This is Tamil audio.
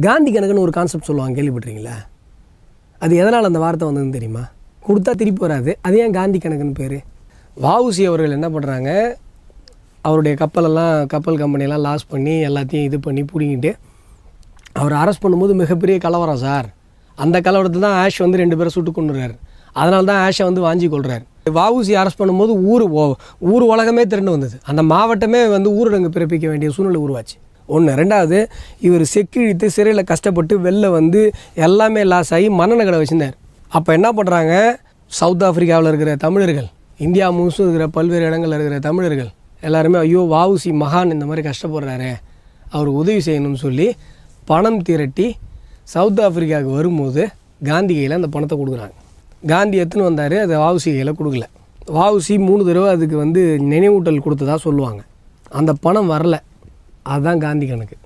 காந்தி கணக்குன்னு ஒரு கான்செப்ட் சொல்லுவாங்க கேள்விப்பட்டிருக்கீங்களா? அது எதனால் அந்த வார்த்தை வந்ததுன்னு தெரியுமா? கொடுத்தா திருப்பி வராது. அது ஏன் காந்தி கணக்குன்னு பேர்? வஉசி அவர்கள் என்ன பண்ணுறாங்க அவருடைய கப்பலெல்லாம் கப்பல் கம்பெனியெல்லாம் லாஸ் பண்ணி எல்லாத்தையும் இது பண்ணி பிடிங்கிட்டு அவர் அரெஸ்ட் பண்ணும்போது மிகப்பெரிய கலவரம் சார். அந்த கலவரத்தை தான் ஆஷ் வந்து ரெண்டு பேரும் சுட்டு கொண்டுறாரு அதனால தான் ஆஷை வந்து வாஞ்சி கொள்கிறார் வஉசி அரெஸ்ட் பண்ணும்போது ஊர் ஓ- ஊர் உலகமே திரண்டு வந்தது. அந்த மாவட்டமே வந்து ஊரடங்கு பிறப்பிக்க வேண்டிய சூழ்நிலை உருவாச்சு. ஒன்று ரெண்டாவது இவர் செக்கிழித்து சிறையில் கஷ்டப்பட்டு வெளில வந்து எல்லாமே லாஸ் ஆகி மன்னனை கடை அப்போ என்ன பண்ணுறாங்க சவுத் ஆஃப்ரிக்காவில் இருக்கிற தமிழர்கள் இந்தியா முழுசும் இருக்கிற பல்வேறு இடங்களில் இருக்கிற தமிழர்கள் எல்லாருமே ஐயோ வாவுசி மகான் இந்த மாதிரி கஷ்டப்படுறாரே அவர் உதவி செய்யணும்னு சொல்லி பணம் திரட்டி சவுத் ஆஃப்ரிக்காவுக்கு வரும்போது காந்தி கையில் அந்த பணத்தை கொடுக்குறாங்க. காந்தி எத்துன்னு வந்தார் அதை வாவுசி கையில் கொடுக்கல. வாவுசி மூணு தடவை அதுக்கு வந்து நினைவூட்டல் கொடுத்ததாக சொல்லுவாங்க. அந்த பணம் வரல. அதுதான் காந்தி கணக்கு.